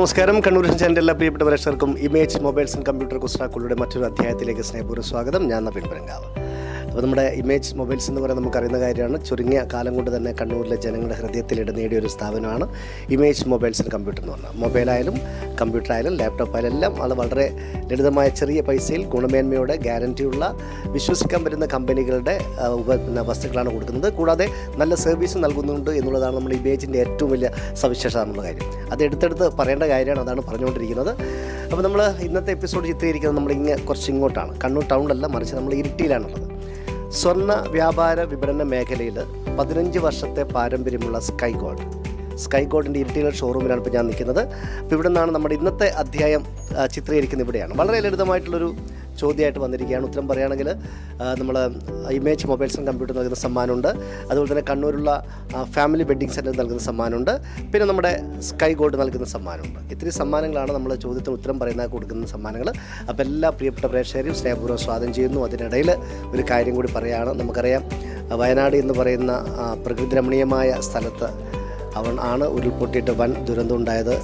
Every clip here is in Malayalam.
നമസ്കാരം. കണ്ണൂർ ചാനലിന്റെ എല്ലാ പ്രിയപ്പെട്ട പ്രേക്ഷകർക്കും ഇമേജ് മൊബൈൽസ് ആൻഡ് കമ്പ്യൂട്ടർ കുസ്റ്റാക്കളുടെ മറ്റൊരു അധ്യായത്തിലേക്ക് സ്നേഹപൂർവം സ്വാഗതം. ഞാൻ നവീൻ പെരങ്കാവ്. അപ്പോൾ നമ്മുടെ ഇമേജ് മൊബൈൽസ് എന്ന് പറയുന്നത് നമുക്കറിയുന്ന കാര്യമാണ് ചുരുങ്ങിയ കാലം കൊണ്ട് തന്നെ കണ്ണൂരിലെ ജനങ്ങളുടെ ഹൃദയത്തിൽ ഇട നേടിയ ഒരു സ്ഥാപനമാണ് ഇമേജ് മൊബൈൽസ് ആൻഡ് കമ്പ്യൂട്ടർ എന്ന് പറഞ്ഞാൽ. മൊബൈലായാലും കമ്പ്യൂട്ടറായാലും ലാപ്ടോപ്പ് ആയാലും എല്ലാം അത് വളരെ ലളിതമായ ചെറിയ പൈസയിൽ ഗുണമേന്മയോടെ ഗ്യാരണ്ടിയുള്ള വിശ്വസിക്കാൻ പറ്റുന്ന കമ്പനികളുടെ ഉപ വസ്തുക്കളാണ് കൊടുക്കുന്നത്. കൂടാതെ നല്ല സർവീസ് നൽകുന്നുണ്ട് എന്നുള്ളതാണ് നമ്മുടെ ഇമേജിന്റെ ഏറ്റവും വലിയ സവിശേഷത എന്നുള്ള കാര്യം. അത് എടുത്തെടുത്ത് പറയേണ്ട കാര്യമാണ് അതാണ് പറഞ്ഞുകൊണ്ടിരിക്കുന്നത്. അപ്പോൾ നമ്മൾ ഇന്നത്തെ എപ്പിസോഡ് ചിത്രീകരിക്കുന്നത് നമ്മൾ ഇങ്ങ് കുറച്ച് ഇങ്ങോട്ടാണ് കണ്ണൂർ ടൗണിലല്ല മറിച്ച് നമ്മൾ ഇരിട്ടിയിലാണുള്ളത്. സ്വർണ വ്യാപാര വിപണന മേഖലയിൽ പതിനഞ്ച് വർഷത്തെ പാരമ്പര്യമുള്ള സ്കൈ ഗോൾഡ് സ്കൈ ഗോൾഡിന്റെ ഇരിട്ടിയിലെ ഷോറൂമിലാണ് ഇപ്പോൾ ഞാൻ നിൽക്കുന്നത്. അപ്പോൾ ഇവിടെ നിന്നാണ് നമ്മുടെ ഇന്നത്തെ അധ്യായം ചിത്രീകരിക്കുന്നത് ഇവിടെയാണ്. വളരെ ലളിതമായിട്ടുള്ളൊരു ചോദ്യമായിട്ട് വന്നിരിക്കുകയാണ്. ഉത്തരം പറയുകയാണെങ്കിൽ നമ്മൾ ഇമേജ് മൊബൈൽസ് ആൻഡ് കമ്പ്യൂട്ടർ നൽകുന്ന സമ്മാനമുണ്ട്. അതുപോലെ തന്നെ കണ്ണൂരുള്ള ഫാമിലി വെഡ്ഡിംഗ് സെന്റർ നൽകുന്ന സമ്മാനമുണ്ട്. പിന്നെ നമ്മുടെ സ്കൈ ഗോൾഡ് നൽകുന്ന സമ്മാനമുണ്ട്. ഇത്രയും സമ്മാനങ്ങളാണ് നമ്മൾ ചോദ്യത്തിന് ഉത്തരം പറയുന്ന കൊടുക്കുന്ന സമ്മാനങ്ങൾ. അപ്പോൾ എല്ലാ പ്രിയപ്പെട്ട പ്രേക്ഷകരെയും സ്നേഹപൂർവം സ്വാഗതം ചെയ്യുന്നു. അതിനിടയിൽ ഒരു കാര്യം കൂടി പറയുകയാണ്. നമുക്കറിയാം വയനാട് എന്ന് പറയുന്ന പ്രകൃതി രമണീയമായ സ്ഥലത്ത് അവൻ ആണ് ഉരുൾപൊട്ടിയിട്ട് വൻ ദുരന്തം ഉണ്ടായത്.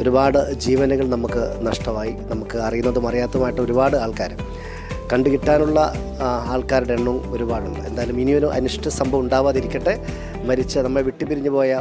ഒരുപാട് ജീവനുകൾ നമുക്ക് നഷ്ടമായി. നമുക്ക് അറിയുന്നതും അറിയാത്തതുമായിട്ട് ഒരുപാട് ആൾക്കാർ കണ്ടു കിട്ടാനുള്ള ആൾക്കാരുടെ എണ്ണവും ഒരുപാടുണ്ട്. എന്തായാലും ഇനിയൊരു അനിഷ്ട സംഭവം ഉണ്ടാവാതിരിക്കട്ടെ. മരിച്ച നമ്മെ വിട്ടുപിരിഞ്ഞു പോയ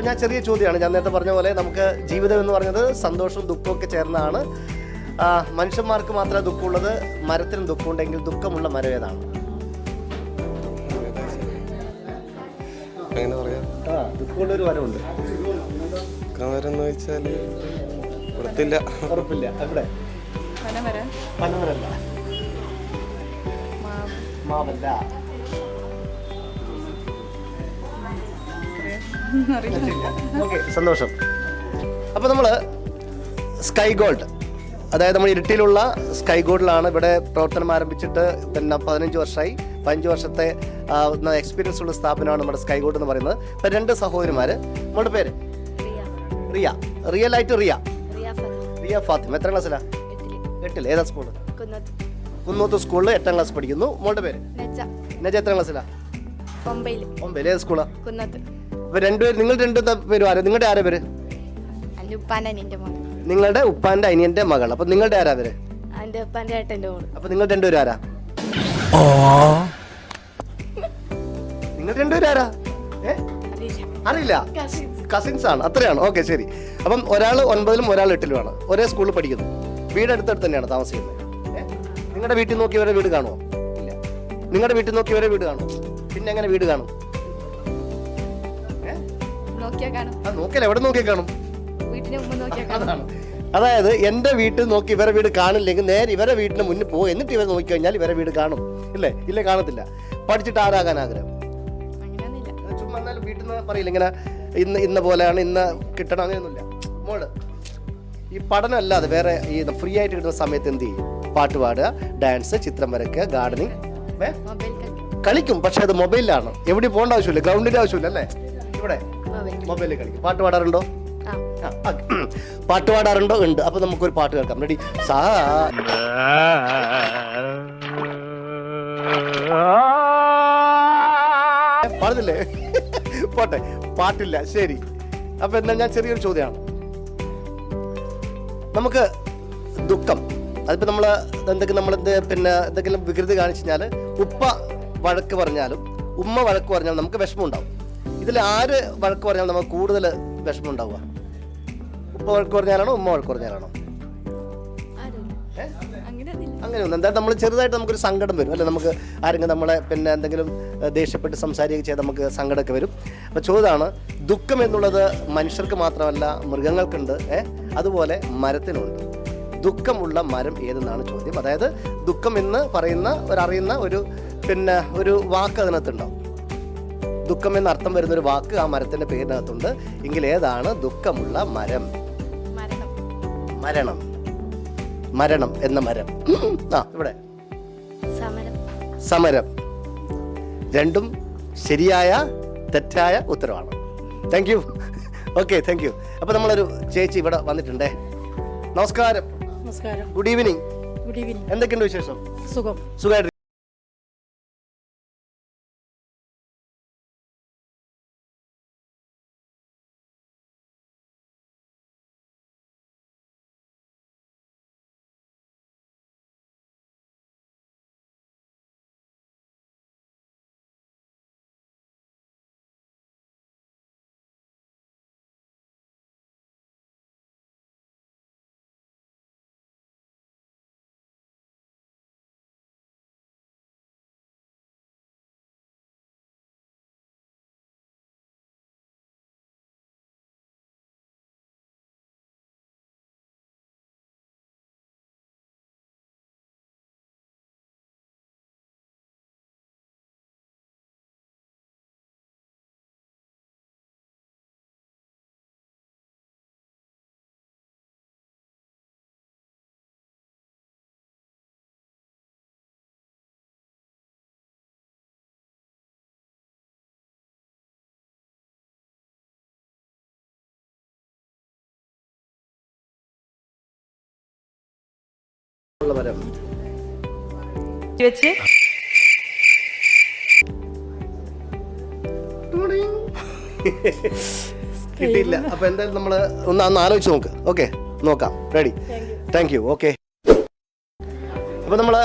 അപ്പോൾ ഞാൻ ചെറിയ ചോദ്യമാണ്. ഞാൻ നേരത്തെ പറഞ്ഞ പോലെ നമുക്ക് ജീവിതം എന്ന് പറഞ്ഞത് സന്തോഷവും ദുഃഖവും ഒക്കെ ചേർന്നതാണ് മനുഷ്യന്മാർക്ക് മാത്രമേ ദുഃഖമുള്ളത് മരത്തിനും ദുഃഖമുണ്ടെങ്കിൽ ദുഃഖമുള്ള മരം ഏതാണ്? അങ്ങനെ പറയാം? ആ ദുഃഖമുള്ള ഒരു മരമുണ്ട്. കമരെന്ന് വെച്ചാൽ കൊടുത്തില്ല ഉറപ്പില്ല. അവിടെ പനമരം. പനമരല്ല. മാവ്. മാവല്ല. സന്തോഷം. അപ്പോൾ നമ്മൾ സ്കൈ ഗോൾഡ് അതായത് നമ്മൾ ഇരിട്ടിയിലുള്ള സ്കൈ ഗോൾഡിലാണ് ഇവിടെ പ്രവർത്തനം ആരംഭിച്ചിട്ട് പിന്നെ പതിനഞ്ച് വർഷമായി പതിനഞ്ച് വർഷത്തെ എക്സ്പീരിയൻസ് ഉള്ള സ്ഥാപനമാണ് നമ്മുടെ സ്കൈ ഗോൾഡ് എന്ന് പറയുന്നത്. ഇപ്പം രണ്ട് സഹോദരിമാർ നമ്മുടെ പേര്? റിയ. റിയൽ ആയിട്ട് റിയ? റിയ ഫാത്തിമ. എത്ര ക്ലാസ്സിലാ എട്ടിൽ ഏതാ സ്കൂൾ കുന്നത്ത്. കുന്നൂത്ത് സ്കൂളിൽ എട്ടാം ക്ലാസ് പഠിക്കുന്നു. മോളുടെ പേര്? നജ. എത്ര ക്ലാസ്സിലാ ഒമ്പതിൽ ഏത് സ്കൂളാ കുന്നത്ത്. രണ്ടുപേര് നിങ്ങൾ രണ്ടു പേരും ആരാ നിങ്ങളുടെ ആരാ പേര് മോൻ. നിങ്ങളുടെ ഉപ്പാന്റെ അനിയന്റെ മകൾ അപ്പൊ നിങ്ങളുടെ ആരാ പേര് മോൾ. അപ്പൊ നിങ്ങൾ രണ്ടുപേരും ആരാ? നിങ്ങൾ രണ്ടുപേരും ആരാ? ഏ? അറിയില്ല. കസിൻസ് ആണ്. അത്രയാണ്. ഓക്കെ ശരി. അപ്പം ഒരാൾ ഒൻപതിലും ഒരാൾ എട്ടിലുമാണ് ഒരേ സ്കൂളിൽ പഠിക്കുന്നു. വീട് അടുത്തടുത്ത് തന്നെയാണ് താമസിക്കുന്നത്. നിങ്ങളുടെ വീട്ടിൽ നോക്കി വരെ വീട് കാണുമോ? ഇല്ല. നിങ്ങളുടെ വീട്ടിൽ നോക്കി വരെ വീട് കാണുമോ? പിന്നെ എങ്ങനെ വീട് കാണും? നോക്കിയാൽ കാണും ആ നോക്കിയാൽ എവിടെ നോക്കി കാണും? വീട്ടിന് മുമ്പ് നോക്കിയാൽ കാണും. അതാണ്. അതായത് എന്റെ വീട്ടിൽ നോക്കി ഇവരെ വീട് കാണില്ലെങ്കിൽ നേരെ ഇവരെ വീട്ടിന് മുന്നിൽ പോകും എന്നിട്ട് ഇവരെ നോക്കി കഴിഞ്ഞാൽ ഇവരെ വീട് കാണും. ഇല്ലേ? ഇല്ലേ? കാണത്തില്ല. പഠിച്ചിട്ട് ആരാകാൻ ആഗ്രഹം? അങ്ങനെയൊന്നുമില്ല. ചുമ്മാ എന്നാലും വീട്ടിൽ നിന്ന് പറയില്ല? ഇങ്ങനെ ഇന്ന് ഇന്ന പോലെയാണ് ഇന്ന് കിട്ടണം അങ്ങനെയൊന്നുമില്ല. മോൾ ഈ പഠനം അല്ലാതെ വേറെ ഈ ഫ്രീ ആയിട്ട് കിട്ടുന്ന സമയത്ത് എന്ത് ചെയ്യും? പാട്ട് പാടുക ഡാൻസ് ചിത്രം വരയ്ക്കുക ഗാർഡനിങ്. മൊബൈൽ കളിക്കും. പക്ഷെ അത് മൊബൈലിലാണ്. എവിടെ പോകേണ്ട ആവശ്യമില്ല. ഗ്രൗണ്ടിന്റെ ആവശ്യമില്ല അല്ലേ? ഇവിടെ. മൊബൈലിൽ കളിക്കും. പാട്ട് പാടാറുണ്ടോ? പാട്ട് പാടാറുണ്ടോ? ഉണ്ട്. അപ്പൊ നമുക്കൊരു പാട്ട് കേൾക്കാം. റെഡി സാ. പാടുന്നില്ലേ? പോട്ടെ. പാട്ടില്ല. ശരി. അപ്പൊ എന്നാ ഞാൻ ചെറിയൊരു ചോദ്യമാണ്. നമുക്ക് ദുഃഖം. അതിപ്പോ നമ്മൾ എന്തെങ്കിലും നമ്മൾ പിന്നെ എന്തെങ്കിലും വികൃതി കാണിച്ചു കഴിഞ്ഞാൽ ഉപ്പ വഴക്ക് പറഞ്ഞാലും ഉമ്മ വഴക്ക് പറഞ്ഞാലും നമുക്ക് വിഷമം ഉണ്ടാവും. ഇതിൽ ആര് വഴക്ക് പറഞ്ഞാൽ നമുക്ക് കൂടുതൽ വിഷമം ഉണ്ടാവുക ഉപ്പ വഴക്ക് പറഞ്ഞാലാണോ ഉമ്മ വഴക്ക് പറഞ്ഞാലാണോ? അങ്ങനെ ഒന്നും എന്തായാലും നമ്മൾ ചെറുതായിട്ട് നമുക്കൊരു സങ്കടം വരും. അല്ലെ? നമുക്ക് ആരെങ്കിലും നമ്മളെ പിന്നെ എന്തെങ്കിലും ഏഹ്, ദേഷ്യപ്പെട്ട് സംസാരിക്കുക ചെയ്താൽ നമുക്ക് സങ്കടമൊക്കെ വരും. അപ്പോൾ ചോദ്യമാണ് ദുഃഖം എന്നുള്ളത് മനുഷ്യർക്ക് മാത്രമല്ല മൃഗങ്ങൾക്കുണ്ട് ഏ അതുപോലെ മരത്തിനുണ്ട്. ദുഃഖമുള്ള മരം ഏതെന്നാണ് ചോദ്യം? അതായത് ദുഃഖം എന്ന് പറയുന്ന ഒരറിയുന്ന ഒരു പിന്നെ ഒരു വാക്ക് അതിനകത്തുണ്ടാവും ദുഃഖം എന്ന അർത്ഥം വരുന്ന ഒരു വാക്ക് ആ മരത്തിന്റെ പേരിനകത്തുണ്ട്. എങ്കിൽ ഏതാണ്? ദുഃഖമുള്ള മരം. മരണം. മരണം മരണം എന്ന മരം. ആ ഇവിടെ. സമരം. സമരം. രണ്ടും ശരിയായ തെറ്റായ ഉത്തരവാണ്. Thank you okay thank you അപ്പോൾ നമ്മളൊരു ചേച്ചി ഇവിടെ വന്നിട്ടുണ്ടേ. നമസ്കാരം. നമസ്കാരം. ഗുഡ് ഈവനിങ് ഗുഡ് ഈവനിങ് എന്തൊക്കെയുണ്ട് വിശേഷം? സുഖം. സുഖമായിട്ട് മരം വെച്ച്? കിട്ടിയില്ല. അപ്പൊ എന്തായാലും നമ്മൾ ഒന്ന് അന്ന് ആലോചിച്ച് നോക്ക്. ഓക്കെ നോക്കാം. റെഡി താങ്ക് യു ഓക്കെ അപ്പൊ നമ്മൾ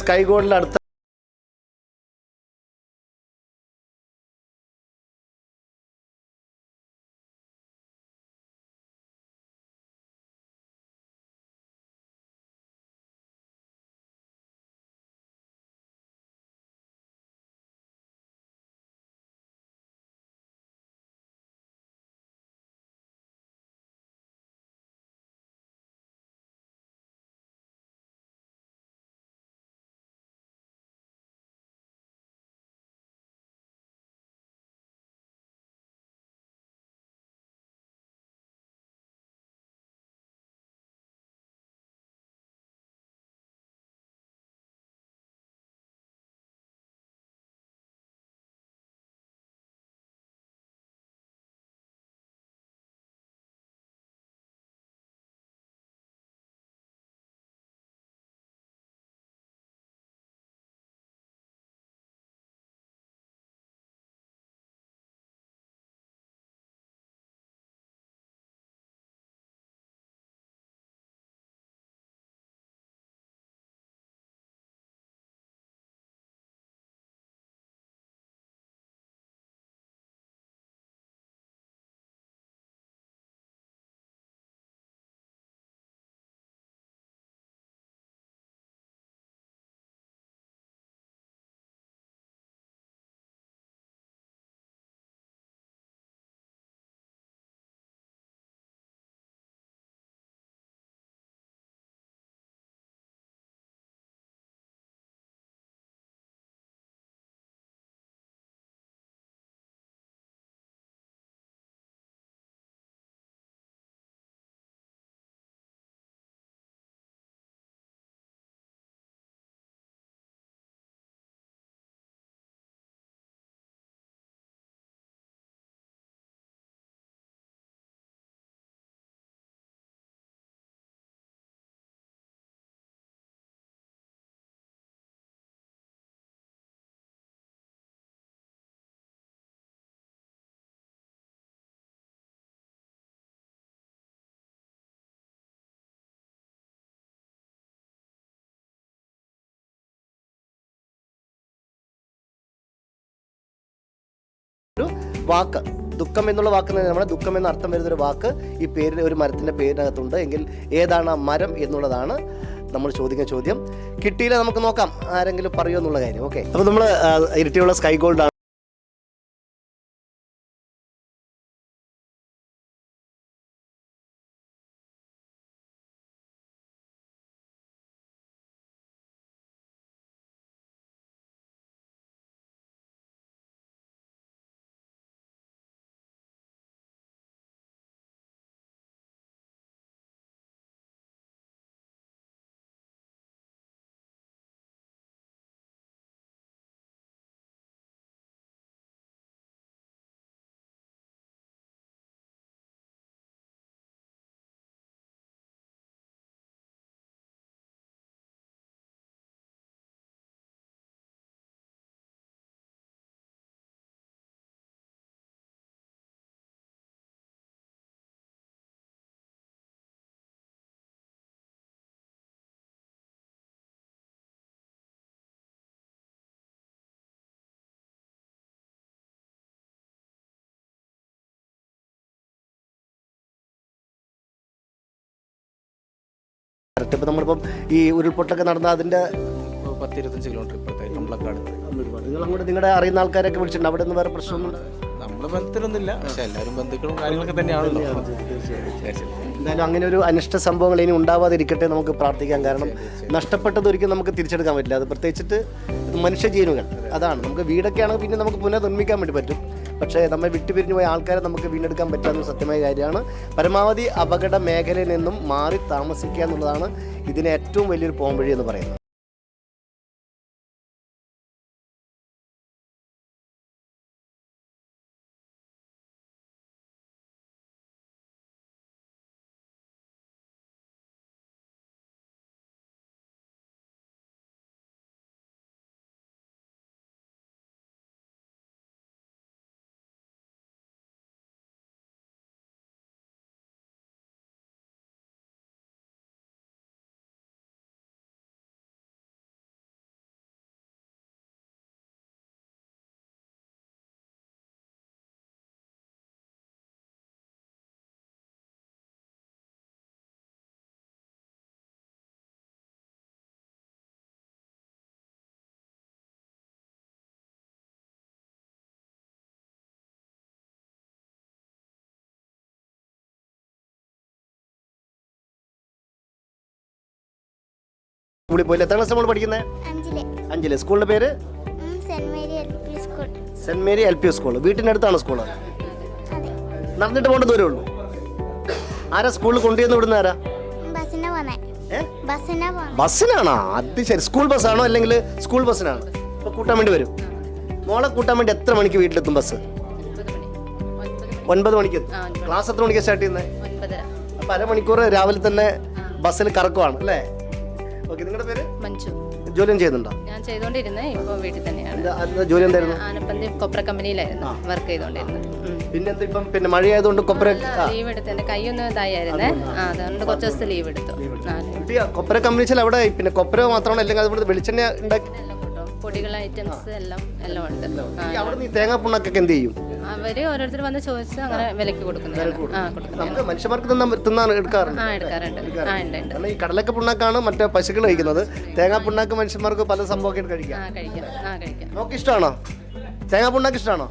സ്കൈ ഗോൾഡിൽ അടുത്ത വാക്ക്. ദുഃഖം എന്നുള്ള വാക്ക് നമ്മുടെ ദുഃഖം എന്ന അർത്ഥം വരുന്ന ഒരു വാക്ക്. ഈ പേരിൽ ഒരു മരത്തിന്റെ പേരിനകത്തുണ്ട്. എങ്കിൽ ഏതാണ് ആ മരം എന്നുള്ളതാണ് നമ്മൾ ചോദിക്കുന്ന ചോദ്യം. കിട്ടിയില്ല നമുക്ക് നോക്കാം. ആരെങ്കിലും പറയുമോ എന്നുള്ള കാര്യം. ഓക്കെ. അപ്പോൾ നമ്മൾ ഇരട്ടിയുള്ള സ്കൈ ഗോൾഡ് ഇപ്പം നമ്മളിപ്പം ഈ ഉരുൾപൊട്ടൊക്കെ നടന്ന അതിന്റെ പത്ത് ഇരുപത്തഞ്ച് കിലോമീറ്റർ ഇപ്പോഴത്തെ കമ്പളക്കാട് നിങ്ങൾ അങ്ങോട്ട് നിങ്ങളുടെ അറിയുന്ന ആൾക്കാരൊക്കെ വിളിച്ചിട്ടുണ്ട്. അവിടെ നിന്ന് വേറെ പ്രശ്നമൊന്നും നമ്മളെ ബന്ധത്തിലൊന്നുമില്ല. പക്ഷെ എല്ലാവരും ബന്ധുക്കളും കാര്യങ്ങളൊക്കെ തന്നെയാണല്ലോ. എന്തായാലും അങ്ങനെ ഒരു അനിഷ്ട സംഭവങ്ങൾ ഇനി ഉണ്ടാവാതിരിക്കട്ടെ നമുക്ക് പ്രാർത്ഥിക്കാം. കാരണം നഷ്ടപ്പെട്ടത് ഒരിക്കലും നമുക്ക് തിരിച്ചെടുക്കാൻ പറ്റില്ല. അത് പ്രത്യേകിച്ചിട്ട് മനുഷ്യജീവനുകൾ അതാണ്. നമുക്ക് വീടൊക്കെ ആണെങ്കിൽ പിന്നെ നമുക്ക് പുനർനിർമ്മിക്കാൻ വേണ്ടി പറ്റും. പക്ഷേ നമ്മെ വിട്ടുപിരിഞ്ഞു പോയ ആൾക്കാരെ നമുക്ക് വീണ്ടെടുക്കാൻ പറ്റാവുന്ന സത്യമായ കാര്യമാണ്. പരമാവധി അപകട മേഖലയിൽ നിന്നും മാറി താമസിക്കുക എന്നുള്ളതാണ് ഇതിന് ഏറ്റവും വലിയൊരു പോംവഴി എന്ന് പറയുന്നത്. കൂടി പോയില്ല എത്ര ക്ലാസ് നമ്മൾ പഠിക്കുന്നത് അഞ്ചിൽ. സ്കൂളിന്റെ പേര്? Saint Mary L P school. വീട്ടിനടുത്താണ് school നടന്നിട്ട് പോകേണ്ട ദൂരേ ഉള്ളൂ. ആരാ സ്കൂളിൽ കൊണ്ടുവന്ന് വിടുന്ന ആരാ? ബസ്സിനാണോ? അത് ശരി. സ്കൂൾ ബസ്സാണോ അല്ലെങ്കിൽ സ്കൂൾ ബസ്സിനാണ്? ഇപ്പൊ കൂട്ടാൻ വേണ്ടി വരും. മോളെ കൂട്ടാൻ വേണ്ടി എത്ര മണിക്ക് വീട്ടിലെത്തും ബസ്? ഒൻപത് മണിക്ക്. ക്ലാസ് എത്ര മണിക്ക് സ്റ്റാർട്ട് ചെയ്യുന്നത് അപ്പൊ അരമണിക്കൂർ രാവിലെ തന്നെ ബസ്സിൽ കറക്കുവാണ് അല്ലേ? ഓക്കെ നിങ്ങളുടെ പേര്? മഞ്ജു. ജോലിയും ചെയ്യുന്നുണ്ടോ? ഞാൻ ചെയ്തുകൊണ്ടിരുന്നത് ഇപ്പോൾ വീട്ടിൽ തന്നെയാണ്. എന്താ എന്താ ജോലി എന്തായിരുന്നു? ആനപ്പന്തി കൊപ്ര കമ്പനിയിലായിരുന്നു വർക്ക് ചെയ്തുകൊണ്ടിരുന്നത്. ഉം. പിന്നെ എന്താ ഇപ്പം? പിന്നെ മഴയായതുകൊണ്ട് ലീവ് എടുത്ത് എന്റെ കൈയൊന്ന് ഇതായിരുന്നേ ആ അതുകൊണ്ട് കുറച്ച് ദിവസത്തെ ലീവ് എടുത്തു. ആ കുട്ടിയാ കൊപ്പര കമ്പനി വെച്ചാൽ അവിടെ പിന്നെ കൊപ്പര മാത്രമാണ് അല്ലെങ്കിൽ അതുപോലെ വെളിച്ചെണ്ണ ഉണ്ടാക്കി പൊടികൾ ഐറ്റംസ് എല്ലാം എല്ലാം ഉണ്ട്. ആ ഈ അവിടെ തേങ്ങാ പുണ്ണൊക്കെ എന്ത് ചെയ്യും? അവർ ഓരോരുത്തർ വന്ന് ചോദിച്ച് അങ്ങനെ വിലക്ക് കൊടുക്കുന്നത് നമുക്ക് മനുഷ്യന്മാർക്ക് തിന്നാൻ എടുക്കാറുണ്ട്. ആ എടുക്കാറുണ്ട്. ആ ഉണ്ട് ഉണ്ട്. ഈ കടലക്ക പുണ്ണാക്കാണ് മറ്റേ പശുക്കൾ കഴിക്കുന്നത്. തേങ്ങാ പുണ്ണാക്ക് മനുഷ്യന്മാർക്ക് പല സംഭവമൊക്കെ കഴിക്കാം. ആ കഴിക്കാം. ആ കഴിക്കാം. നമുക്ക് ഇഷ്ടമാണോ തേങ്ങാ പുണ്ണാക്ക് ഇഷ്ടമാണോ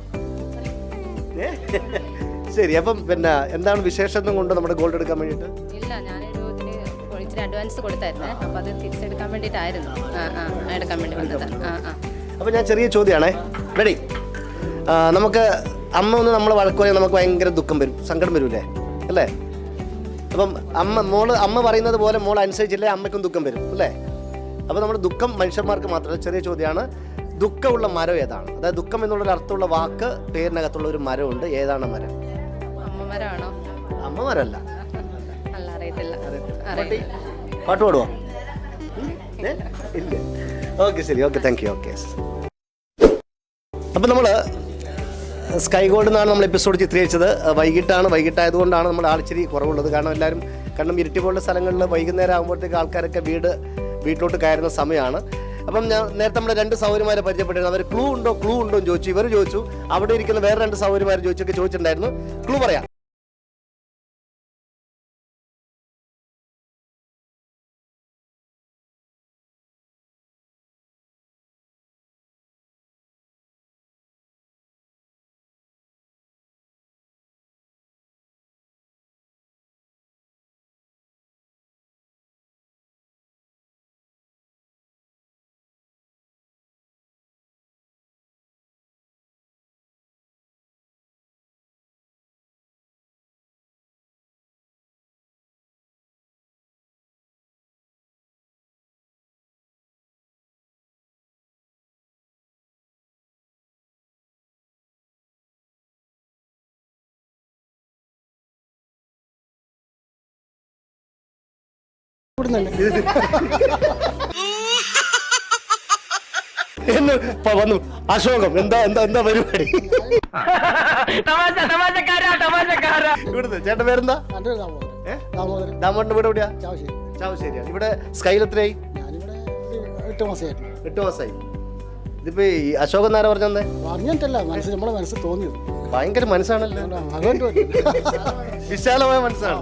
ശരി അപ്പം പിന്നെ എന്താണ് വിശേഷം കൊണ്ട് നമ്മുടെ ഗോൾഡ് എടുക്കാൻ വേണ്ടിട്ട് ഇല്ല ഇതിന് ഇച്ചിരി അഡ്വാൻസ് കൊടുത്തായിരുന്നേ. അപ്പോൾ അത് തിരിച്ചെടുക്കാൻ വേണ്ടിയിട്ടായിരുന്നു. ആ ആ എടുക്കാൻ വേണ്ടി വന്നത്. ആ ആ. അപ്പോൾ ഞാൻ ചെറിയ ചോദ്യമാണേ. റെഡി നമുക്ക് അമ്മ ഒന്ന് നമ്മൾ വളക്കുവാൻ നമുക്ക് ഭയങ്കര ദുഃഖം വരും. സങ്കടം വരൂലേ? അല്ലേ? അപ്പം അമ്മ മോൾ അമ്മ പറയുന്നത് പോലെ മോൾ അനുസരിച്ചില്ലേ അമ്മയ്ക്കും ദുഃഖം വരും അല്ലേ? അപ്പോൾ നമ്മുടെ ദുഃഖം മനുഷ്യന്മാർക്ക് മാത്രമല്ല. ചെറിയ ചോദ്യമാണ്. ദുഃഖമുള്ള മരം ഏതാണ്? അതായത് ദുഃഖം എന്നുള്ളൊരു അർത്ഥമുള്ള വാക്ക് പേരിനകത്തുള്ള ഒരു മരമുണ്ട്. ഏതാണ് മരം? അമ്മ മരമാണോ? അമ്മ മരമല്ല. അല്ല അറിയത്തില്ല. പാട്ടി പാടുവോ? ഓക്കെ ശരി. Okay thank you okay. അപ്പം നമ്മൾ സ്കൈ ഗോൾഡ് എന്നാണ് നമ്മൾ എപ്പിസോഡ് ചിത്രീകരിച്ചത്. വൈകിട്ടാണ്. വൈകിട്ടായതുകൊണ്ടാണ് നമ്മൾ ആളിച്ചിരി കുറവുള്ളത്. കാരണം എല്ലാവരും കാരണം ഇരുട്ടി പോലുള്ള സ്ഥലങ്ങളിൽ വൈകുന്നേരം ആകുമ്പോഴത്തേക്ക് ആൾക്കാരൊക്കെ വീട് വീട്ടിലോട്ട് കയറുന്ന സമയമാണ്. അപ്പം ഞാൻ നേരത്തെ നമ്മുടെ രണ്ട് സൗകര്യമാരെ പരിചയപ്പെട്ടിരുന്നു. അവർ ക്ലൂ ഉണ്ടോ? ക്ലൂ ഉണ്ടോ എന്ന് ചോദിച്ചു. ഇവർ ചോദിച്ചു. അവിടെ ഇരിക്കുന്ന വേറെ രണ്ട് സൗകര്യമാർ ചോദിച്ചൊക്കെ ചോദിച്ചിട്ടുണ്ടായിരുന്നു. ക്ലൂ പറയാം. എന്ന് വന്നു. അശോകം എന്താ എന്താ എന്താ പരിപാടി? ഇവിടുന്ന് ചേട്ടൻ പേരെന്താ? ദാമോദരൻ ഏ? ദാമോദരൻ. ഇവിടെ വീട് എവിടെയാ? ചാവശ്ശേരി. ചാവശ്ശേരിയാണ് ഇവിടെ സ്കൈൽ എത്രയായി? എട്ട് മാസമായിരുന്നു എട്ട് മാസമായി. ഇതിപ്പോ ഈ അശോകൻ നേരെ പറഞ്ഞേ പറഞ്ഞിട്ടല്ല മനസ്സിൽ നമ്മളെ മനസ്സിൽ തോന്നിയത്. ഭയങ്കര മനസ്സാണല്ലോ. വിശാലമായ മനസ്സാണ്.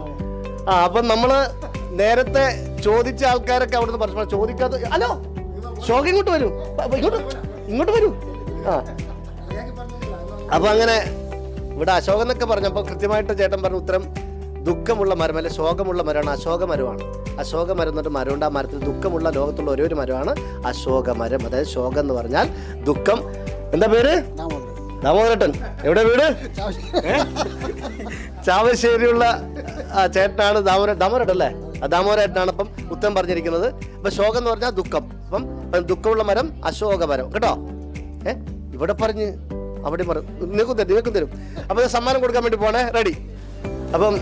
ആ അപ്പം നമ്മൾ നേരത്തെ ചോദിച്ച ആൾക്കാരൊക്കെ അവിടുന്ന് പറഞ്ഞു ചോദിക്കാത്ത ഹലോ? ഷോക്ക് ഇങ്ങോട്ട് വരൂ. ഇങ്ങോട്ട് ഇങ്ങോട്ട് വരൂ. ആ. അപ്പൊ അങ്ങനെ ഇവിടെ അശോകം എന്നൊക്കെ പറഞ്ഞപ്പോൾ കൃത്യമായിട്ട് ചേട്ടൻ പറഞ്ഞ ഉത്തരം ദുഃഖമുള്ള മരം അല്ലെ ശോകമുള്ള മരമാണ് അശോക മരമാണ്. അശോക മരം എന്നിട്ട് മരമുണ്ട് ആ മരത്തിൽ ദുഃഖമുള്ള ലോകത്തുള്ള ഒരേ ഒരു മരമാണ് അശോക മരം. അതായത് ശോകം എന്ന് പറഞ്ഞാൽ ദുഃഖം. എന്താ പേര്? ദാമോദരൻ. ദാമോദരട്ടൻ എവിടെ വീട്? ചാവശ്ശേരി ചാവശ്ശേരിയുള്ള ചേട്ടനാണ് ദാമോര ദാമോരട്ടൻ അല്ലേ? ആ ദാമോരേട്ടനാണ് അപ്പം ഉത്തരം പറഞ്ഞിരിക്കുന്നത്. അപ്പൊ ശോകം എന്ന് പറഞ്ഞാൽ ദുഃഖം. അപ്പം ദുഃഖമുള്ള മരം അശോക മരം. കേട്ടോ? ഏ? ഇവിടെ പറഞ്ഞ് അവിടെ പറഞ്ഞു നിങ്ങൾക്കും തരും നിങ്ങൾക്കും തരും. അപ്പൊ സമ്മാനം കൊടുക്കാൻ വേണ്ടി പോണേ. റെഡി അപ്പം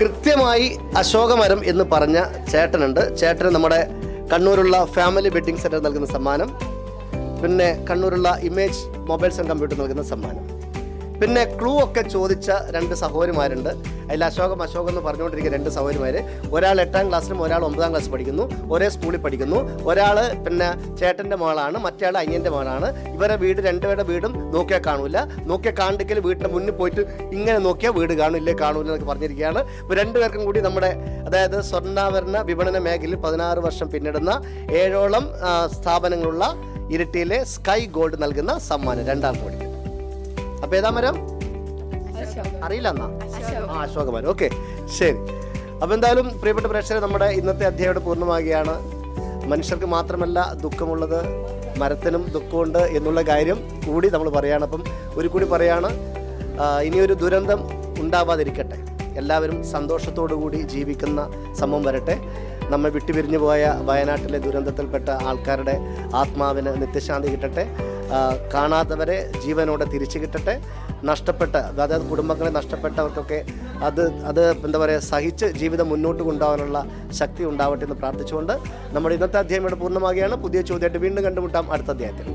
കൃത്യമായി അശോകമരം എന്ന് പറഞ്ഞ ചേട്ടനുണ്ട്. ചേട്ടന് നമ്മുടെ കണ്ണൂരുള്ള ഫാമിലി വെഡിങ് സെന്റർ നൽകുന്ന സമ്മാനം. പിന്നെ കണ്ണൂരുള്ള ഇമേജ് മൊബൈൽസ് ആൻഡ് കമ്പ്യൂട്ടർ നൽകുന്ന സമ്മാനം. പിന്നെ ക്ലൂ ഒക്കെ ചോദിച്ച രണ്ട് സഹോദരിമാരുണ്ട്. അതിൽ അശോകം അശോകം എന്ന് പറഞ്ഞുകൊണ്ടിരിക്കുന്ന രണ്ട് സഹോദരിമാർ ഒരാൾ എട്ടാം ക്ലാസ്സിലും ഒരാൾ ഒമ്പതാം ക്ലാസ് പഠിക്കുന്നു. ഒരേ സ്കൂളിൽ പഠിക്കുന്നു. ഒരാൾ പിന്നെ ചേട്ടന്റെ മകളാണ് മറ്റേ ആൾ അയ്യന്റെ മകളാണ് ഇവരെ വീട് രണ്ടുപേരുടെ വീടും നോക്കിയാൽ കാണൂല. നോക്കിയാൽ കാണ്ടിക്കൽ വീട്ടിന്റെ മുന്നിൽ പോയിട്ട് ഇങ്ങനെ നോക്കിയാൽ വീട് കാണില്ലേ കാണൂല എന്നൊക്കെ പറഞ്ഞിരിക്കുകയാണ്. ഇപ്പോൾ രണ്ടുപേർക്കും കൂടി നമ്മുടെ അതായത് സ്വർണാഭരണ വിപണന മേഖലയിൽ പതിനാറ് വർഷം പിന്നിടുന്ന ഏഴോളം സ്ഥാപനങ്ങളുള്ള ഇരിട്ടിയിലെ സ്കൈ ഗോൾഡ് നൽകുന്ന സമ്മാനം. രണ്ടാം കൂടി അപ്പൊ ഏതാ മരം? അറിയില്ല എന്നാ. ആ അശോക മരം ഓക്കെ ശരി. അപ്പൊ എന്തായാലും പ്രിയപ്പെട്ട പ്രേക്ഷകരെ നമ്മുടെ ഇന്നത്തെ അധ്യായം പൂർണമാകുകയാണ് മനുഷ്യർക്ക് മാത്രമല്ല ദുഃഖമുള്ളത് മരത്തിനും ദുഃഖമുണ്ട് എന്നുള്ള കാര്യം കൂടി നമ്മൾ പറയാണ്. അപ്പം ഒരു കൂടി പറയാണ് ഇനിയൊരു ദുരന്തം ഉണ്ടാവാതിരിക്കട്ടെ. എല്ലാവരും സന്തോഷത്തോടു കൂടി ജീവിക്കുന്ന സംഭവം വരട്ടെ. നമ്മെ വിട്ടുപിരിഞ്ഞു പോയ വയനാട്ടിലെ ദുരന്തത്തിൽപ്പെട്ട ആൾക്കാരുടെ ആത്മാവിന് നിത്യശാന്തി കിട്ടട്ടെ. കാണാത്തവരെ ജീവനോടെ തിരിച്ചു കിട്ടട്ടെ. നഷ്ടപ്പെട്ട അതായത് കുടുംബങ്ങളെ നഷ്ടപ്പെട്ടവർക്കൊക്കെ അത് അത് എന്താ പറയുക സഹിച്ച് ജീവിതം മുന്നോട്ട് കൊണ്ടുപോകാനുള്ള ശക്തി ഉണ്ടാവട്ടെ എന്ന് പ്രാർത്ഥിച്ചുകൊണ്ട് നമ്മുടെ ഇന്നത്തെ അധ്യായം ഇവിടെ പൂർണമാകുകയാണ് പുതിയ ചോദ്യമായിട്ട് വീണ്ടും കണ്ടുമുട്ടാം അടുത്ത അധ്യായത്തിൽ.